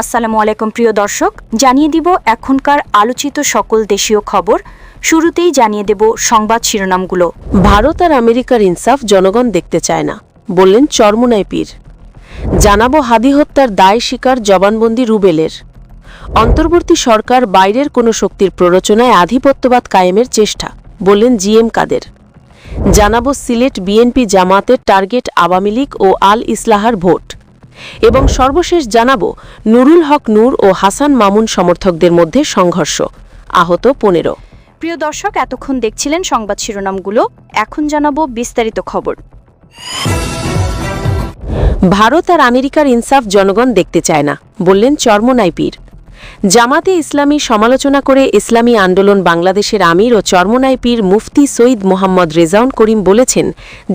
আসসালামু আলাইকুম, প্রিয় দর্শক। জানিয়ে দিব এখনকার আলোচিত সকল দেশীয় খবর। শুরুতেই জানিয়ে দেব সংবাদ শিরোনামগুলো। ভারত আর আমেরিকার ইনসাফ জনগণ দেখতে চায় না, বললেন চরমুনাই পীর। জানাব হাদি হত্যার দায় স্বীকার জবানবন্দি রুবেলের। অন্তর্বর্তী সরকার বাইরের কোনো শক্তির প্ররোচনায় আধিপত্যবাদ কায়েমের চেষ্টা, বললেন জি এম কাদের। জানাব সিলেট বিএনপি জামাতের টার্গেট আওয়ামী লীগ ও আল ইসলাহার ভোট। এবং সর্বশেষ জানাব নুরুল হক নূর ও হাসান মামুন সমর্থকদের মধ্যে সংঘর্ষ। আহত পনেরো। প্রিয় দর্শক এতক্ষণ দেখছিলেন সংবাদ শিরোনামগুলো। এখন জানাব বিস্তারিত খবর। ভারত আর আমেরিকার ইনসাফ জনগণ দেখতে চায় না বললেন চর্মনাই পীর। জামাতে ইসলামী সমালোচনা করে ইসলামী আন্দোলন বাংলাদেশের আমির ও চর্মনাই পীর মুফতি সৈয়দ মোহাম্মদ রেজাউন করিম বলেছেন,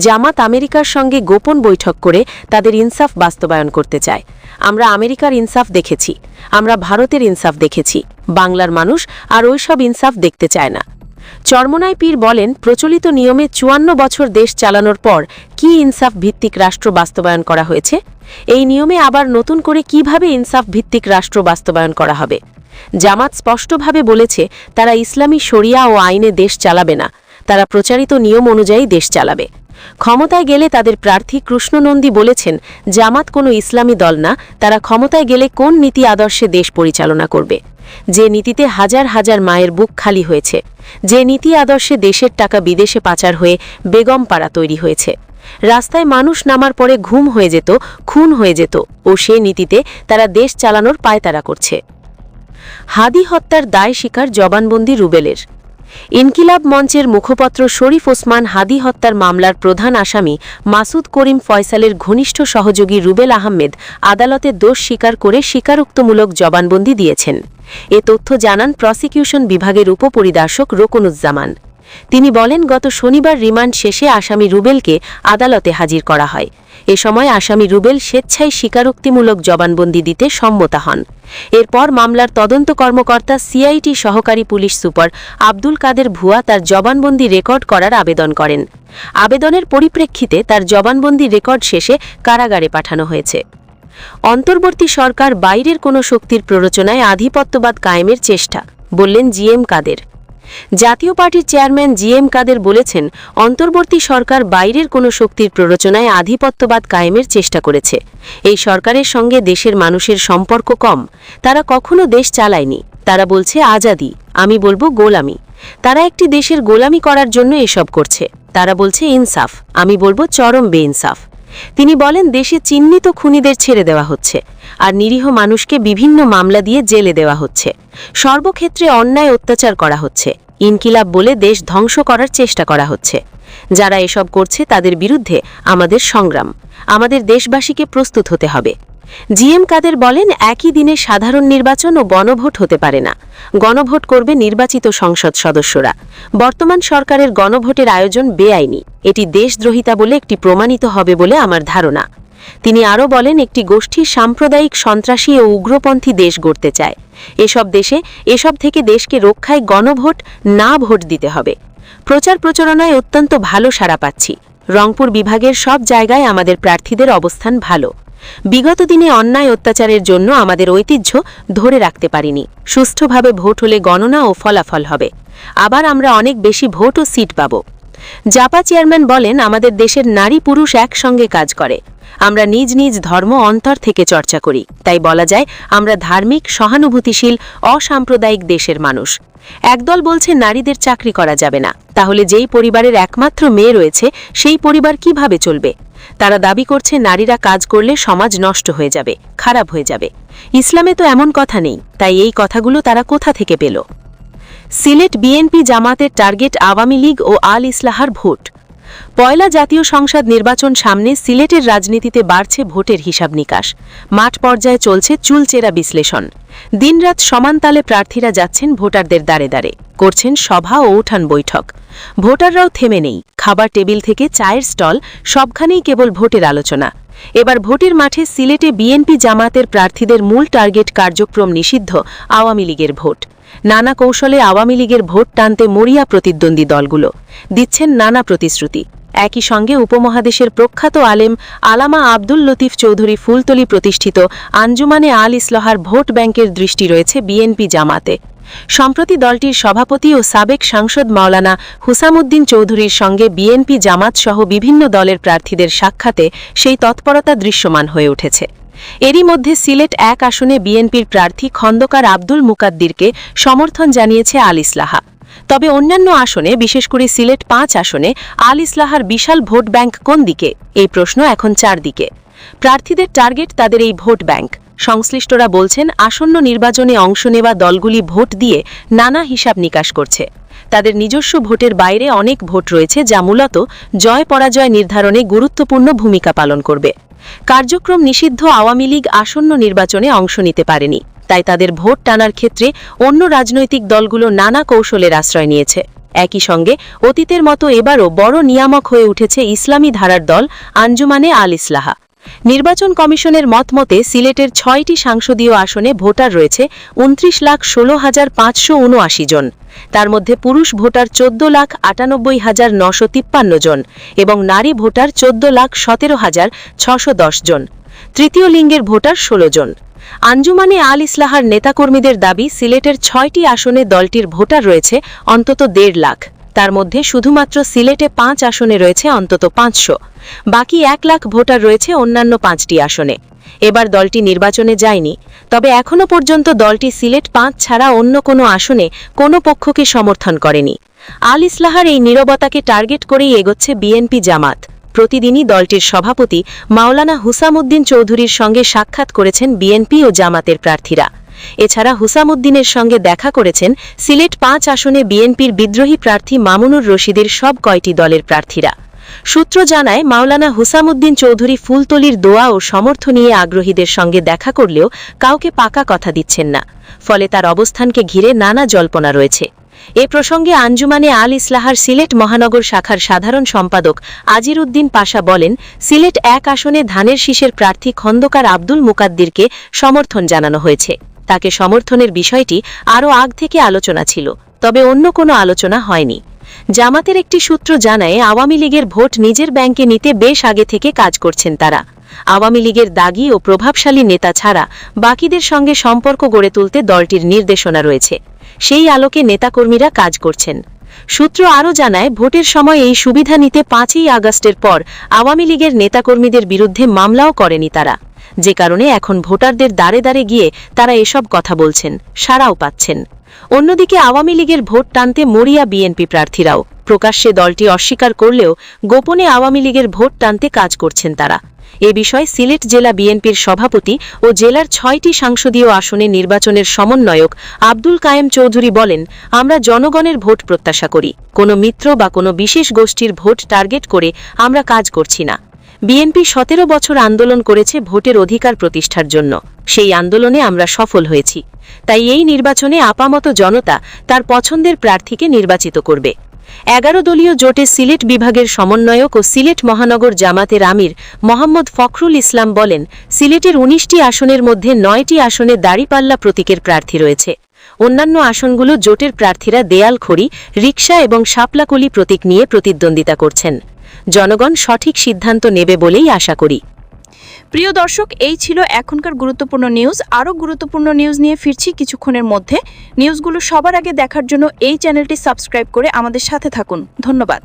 জামাত আমেরিকার সঙ্গে গোপন বৈঠক করে তাদের ইনসাফ বাস্তবায়ন করতে চায়। আমরা আমেরিকার ইনসাফ দেখেছি, আমরা ভারতের ইনসাফ দেখেছি, বাংলার মানুষ আর ওইসব ইনসাফ দেখতে চায় না। চর্মনাই পীর বলেন, প্রচলিত নিয়মে চুয়ান্ন বছর দেশ চালানোর পর কি ইনসাফ ভিত্তিক রাষ্ট্র বাস্তবায়ন করা হয়েছে? এই নিয়মে আবার নতুন করে কীভাবে ইনসাফ ভিত্তিক রাষ্ট্র বাস্তবায়ন করা হবে? জামাত স্পষ্টভাবে বলেছে, তারা ইসলামী শরিয়া ও আইনে দেশ চালাবে না, তারা প্রচারিত নিয়ম অনুযায়ী দেশ চালাবে। ক্ষমতায় গেলে তাদের প্রার্থী কৃষ্ণনন্দী বলেছেন, জামাত কোনো ইসলামী দল না, তারা ক্ষমতায় গেলে কোন নীতি আদর্শে দেশ পরিচালনা করবে? যে নীতিতে হাজার হাজার মায়ের বুক খালি হয়েছে। যে নীতি আদর্শে দেশের টাকা বিদেশে পাচার হয়ে বেগম পাড়া তৈরি হয়েছে। রাস্তায় মানুষ নামার পরে ঘুম হয়ে যেত, খুন হয়ে যেত ও সে নীতিতে তারা দেশ চালানোর পায়তারা করছে। হাদি হত্যার দায় শিকার জবানবন্দি রুবেলের। ইনকিলাব মঞ্চের মুখপত্র শরীফ ওসমান হাদি হত্যার মামলার প্রধান আসামি মাসুদ করিম ফয়সালের ঘনিষ্ঠ সহযোগী রুবেল আহমেদ আদালতে দোষ স্বীকার করে স্বীকারোক্তমূলক জবানবন্দি দিয়েছেন। এ তথ্য জানান প্রসিকিউশন বিভাগের উপপরিদর্শক রোকনুজ্জামান। তিনি বলেন, গত শনিবার রিমান্ড শেষে আসামি রুবেলকে আদালতে হাজির করা হয়। এ সময় আসামি রুবেল স্বেচ্ছায় স্বীকারোক্তিমূলক জবানবন্দি দিতে সম্মত হন। এরপর মামলার তদন্ত কর্মকর্তা সিআইটি সহকারী পুলিশ সুপার আব্দুল কাদের ভুয়া তার জবানবন্দি রেকর্ড করার আবেদন করেন। আবেদনের পরিপ্রেক্ষিতে তার জবানবন্দি রেকর্ড শেষে কারাগারে পাঠানো হয়েছে। অন্তর্বর্তী সরকার বাইরের কোনো শক্তির প্ররোচনায় আধিপত্যবাদ কায়েমের চেষ্টা, বললেন জিএম কাদের। জাতীয় পার্টির চেয়ারম্যান জি এম কাদের বলেছেন, অন্তর্বর্তী সরকার বাইরের কোনো শক্তির প্ররোচনায় আধিপত্যবাদ কায়েমের চেষ্টা করেছে। এই সরকারের সঙ্গে দেশের মানুষের সম্পর্ক কম। তারা কখনো দেশ চালায়নি। তারা বলছে, আজাদি। আমি বলব, গোলামি। তারা একটি দেশের গোলামি করার জন্য এসব করছে। তারা বলছে, ইনসাফ। আমি বলব, চরম বেইনসাফ। তিনি বলেন, দেশে চিহ্নিত খুনিদের ছেড়ে দেওয়া হচ্ছে। আর নিরীহ মানুষকে বিভিন্ন মামলা দিয়ে জেলে দেওয়া হচ্ছে। সর্বক্ষেত্রে অন্যায় অত্যাচার করা হচ্ছে। ইনকিলাব বলে দেশ ধ্বংস করার চেষ্টা করা হচ্ছে। যারা এসব করছে তাদের বিরুদ্ধে আমাদের সংগ্রাম। আমাদের দেশবাসীকে প্রস্তুত হতে হবে। জিএম কাদের বলেন, একই দিনে সাধারণ নির্বাচন ও গণভোট হতে পারে না। গণভোট করবে নির্বাচিত সংসদ সদস্যরা। বর্তমান সরকারের গণভোটের আয়োজন বেআইনি। এটি দেশদ্রোহিতা বলে একটি প্রমাণিত হবে বলে আমার ধারণা। তিনি আরও বলেন, একটি গোষ্ঠী সাম্প্রদায়িক সন্ত্রাসী ও উগ্রপন্থী দেশ গড়তে চায়। এসব দেশে, এসব থেকে দেশকে রক্ষায় গণভোট, না ভোট দিতে হবে। প্রচার প্রচারণায় অত্যন্ত ভালো সাড়া পাচ্ছি। রংপুর বিভাগের সব জায়গায় আমাদের প্রার্থীদের অবস্থান ভালো। বিগত দিনে অন্যায় অত্যাচারের জন্য আমাদের ঐতিহ্য ধরে রাখতে পারিনি। সুষ্ঠুভাবে ভোট হলে গণনা ও ফলাফল হবে। আবার আমরা অনেক বেশি ভোট ও সিট পাব। জাপা চেয়ারম্যান বলেন, আমাদের দেশের নারী পুরুষ একসঙ্গে কাজ করে। আমরা নিজ নিজ ধর্ম অন্তর থেকে চর্চা করি। তাই বলা যায়, আমরা ধার্মিক, সহানুভূতিশীল, অসাম্প্রদায়িক দেশের মানুষ। একদল বলছে, নারীদের চাকরি করা যাবে না। তাহলে যেই পরিবারের একমাত্র মেয়ে রয়েছে, সেই পরিবার কীভাবে চলবে? তারা দাবি করছে, নারীরা কাজ করলে সমাজ নষ্ট হয়ে যাবে, খারাপ হয়ে যাবে। ইসলামে তো এমন কথা নেই। তাই এই কথাগুলো তারা কোথা থেকে পেল? সিলেট বিএনপি জামাতের টার্গেট আওয়ামী লীগ ও আল ইসলাহার ভোট। পয়লা জাতীয় সংসদ নির্বাচন সামনে সিলেটের রাজনীতিতে বাড়ছে ভোটের হিসাব নিকাশ। মাঠ পর্যায়ে চলছে চুলচেরা বিশ্লেষণ। দিনরাত সমান তালে প্রার্থীরা যাচ্ছেন ভোটারদের দাঁড়ে দাঁড়ে করছেন সভা ও উঠান বৈঠক। ভোটাররাও থেমে নেই। খাবার টেবিল থেকে চায়ের স্টল, সবখানেই কেবল ভোটের আলোচনা। এবার ভোটের মাঠে সিলেটে বিএনপি জামাতের প্রার্থীদের মূল টার্গেট কার্যক্রম নিষিদ্ধ আওয়ামী লীগের ভোট। নানা কৌশলে আওয়ামী লীগের ভোট টানতে মরিয়া প্রতিদ্বন্দ্বী দলগুলো। দিচ্ছেন নানা প্রতিশ্রুতি। একই সঙ্গে উপমহাদেশের প্রখ্যাত আলেম আলামা আব্দুল লতিফ চৌধুরী ফুলতলি প্রতিষ্ঠিত আঞ্জুমানে আল ইসলাহার ভোট ব্যাংকের দৃষ্টি রয়েছে বিএনপি জামাতে। সম্প্রতি দলটির সভাপতি ও সাবেক সাংসদ মাওলানা হুসামুদ্দিন চৌধুরীর সঙ্গে বিএনপি জামাত সহ বিভিন্ন দলের প্রার্থীদের সাক্ষাতে সেই তৎপরতা দৃশ্যমান হয়ে উঠেছে। এরই মধ্যে সিলেট এক আসনে বিএনপির প্রার্থী খন্দকার আব্দুল মুকাদ্দিরকে সমর্থন জানিয়েছে আল ইসলাহা। তবে অন্যান্য আসনে, বিশেষ করে সিলেট পাঁচ আসনে, আল ইসলাহার বিশাল ভোট ব্যাংক কোন দিকে? এই প্রশ্ন এখন চারদিকে। প্রার্থীদের টার্গেট তাদের এই ভোট ব্যাংক। সংশ্লিষ্টরা বলছেন, আসন্ন নির্বাচনে অংশ নেওয়া দলগুলি ভোট দিয়ে নানা হিসাব নিকাশ করছে। তাদের নিজস্ব ভোটের বাইরে অনেক ভোট রয়েছে যা মূলত জয় পরাজয় নির্ধারণে গুরুত্বপূর্ণ ভূমিকা পালন করবে। কার্যক্রম নিষিদ্ধ আওয়ামী লীগ আসন্ন নির্বাচনে অংশ নিতে পারেনি। তাই তাদের ভোট টানার ক্ষেত্রে অন্য রাজনৈতিক দলগুলো নানা কৌশলের আশ্রয় নিয়েছে। একই সঙ্গে অতীতের মতো এবারও বড় নিয়ামক হয়ে উঠেছে ইসলামী ধারার দল আঞ্জুমানে আল ইসলাহা নির্বাচন কমিশনের মতমতে সিলেটের ছয়টি সাংসদীয় আসনে ভোটার রয়েছে উনত্রিশ লাখ ষোলো হাজার পাঁচশো উনআশি জন। তার মধ্যে পুরুষ ভোটার চোদ্দ লাখ আটানব্বই হাজার নশো তিপ্পান্ন জন এবং নারী ভোটার চোদ্দ লাখ সতেরো হাজার ছশো দশ জন। তৃতীয় লিঙ্গের ভোটার ষোলো জন। আঞ্জুমানে আল ইসলাহার নেতাকর্মীদের দাবি, সিলেটের ছয়টি আসনে দলটির ভোটার রয়েছে অন্তত দেড় লাখ। তার মধ্যে শুধুমাত্র সিলেটে পাঁচ আসনে রয়েছে অন্তত পাঁচশো। বাকি এক লাখ ভোটার রয়েছে অন্যান্য পাঁচটি আসনে। এবার দলটি নির্বাচনে যায়নি। তবে এখনও পর্যন্ত দলটি সিলেট পাঁচ ছাড়া অন্য কোনো আসনে কোনো পক্ষকে সমর্থন করেনি। আল ইসলাহার এই নীরবতাকে টার্গেট করেই এগোচ্ছে বিএনপি জামাত। প্রতিদিনই দলটির সভাপতি মাওলানা হুসামুদ্দিন চৌধুরীর সঙ্গে সাক্ষাৎ করেছেন বিএনপি ও জামাতের প্রার্থীরা। এছাড়া হুসামুদ্দিনের সঙ্গে দেখা করেছেন সিলেট পাঁচ আসনে বিএনপির বিদ্রোহী প্রার্থী মামুনুর রশিদের সব কয়টি দলের প্রার্থীরা। সূত্র জানায়, মাওলানা হুসামুদ্দিন চৌধুরী ফুলতলির দোয়া ও সমর্থ নিয়ে আগ্রহীদের সঙ্গে দেখা করলেও কাউকে পাকা কথা দিচ্ছেন না। ফলে তার অবস্থানকে ঘিরে নানা জল্পনা রয়েছে। এ প্রসঙ্গে আঞ্জুমানে আল ইসলাহার সিলেট মহানগর শাখার সাধারণ সম্পাদক আজির উদ্দিন পাশা বলেন, সিলেট এক আসনে ধানের শীষের প্রার্থী খন্দকার আব্দুল মুকাদ্দিরকে সমর্থন জানানো হয়েছে। তাকে সমর্থনের বিষয়টি আরও আগ থেকে আলোচনা ছিল, তবে অন্য কোনো আলোচনা হয়নি। জামাতের একটি সূত্র জানায়, আওয়ামী লীগের ভোট নিজের ব্যাংকে নিতে বেশ আগে থেকে কাজ করছেন তারা। আওয়ামী লীগের দাগি ও প্রভাবশালী নেতা ছাড়া বাকিদের সঙ্গে সম্পর্ক গড়ে তুলতে দলটির নির্দেশনা রয়েছে। সেই আলোকে নেতাকর্মীরা কাজ করছেন। সূত্র আরও জানায়, ভোটের সময় এই সুবিধা নিতে পাঁচই আগস্টের পর আওয়ামী লীগের নেতাকর্মীদের বিরুদ্ধে মামলাও করেনি তারা। যে কারণে এখন ভোটারদের দাঁড়ে দাঁড়ে গিয়ে তারা এসব কথা বলছেন, সাড়াও পাচ্ছেন। অন্যদিকে আওয়ামী লীগের ভোট টানতে মরিয়া বিএনপি প্রার্থীরাও। প্রকাশ্যে দলটি অস্বীকার করলেও গোপনে আওয়ামী লীগের ভোট টানতে কাজ করছেন তারা। এ বিষয়ে সিলেট জেলা বিএনপির সভাপতি ও জেলার ছয়টি সাংসদীয় আসনে নির্বাচনের সমন্বয়ক আব্দুল কায়েম চৌধুরী বলেন, আমরা জনগণের ভোট প্রত্যাশা করি। কোনো মিত্র বা কোনো বিশেষ গোষ্ঠীর ভোট টার্গেট করে আমরা কাজ করছি না। বিএনপি সতেরো বছর আন্দোলন করেছে ভোটের অধিকার প্রতিষ্ঠার জন্য। সেই আন্দোলনে আমরা সফল হয়েছি। তাই এই নির্বাচনে আপামত জনতা তার পছন্দের প্রার্থীকে নির্বাচিত করবে। এগারো দলীয় জোটে সিলেট বিভাগের সমন্বয়ক ও সিলেট মহানগর জামাতের আমির মোহাম্মদ ফখরুল ইসলাম বলেন, সিলেটের উনিশটি আসনের মধ্যে নয়টি আসনে দাড়িপাল্লা প্রতীকের প্রার্থী রয়েছে। অন্যান্য আসনগুলো জোটের প্রার্থীরা দেয়াল খড়ি রিকশা এবং শাপলাকলি প্রতীক নিয়ে প্রতিদ্বন্দ্বিতা করছেন। জনগণ সঠিক সিদ্ধান্ত নেবে বলেই আশা করি। প্রিয় দর্শক, এই ছিল এখনকার গুরুত্বপূর্ণ নিউজ। আরও গুরুত্বপূর্ণ নিউজ নিয়ে ফিরছি কিছুক্ষণের মধ্যে। নিউজগুলো সবার আগে দেখার জন্য এই চ্যানেলটি সাবস্ক্রাইব করে আমাদের সাথে থাকুন। ধন্যবাদ।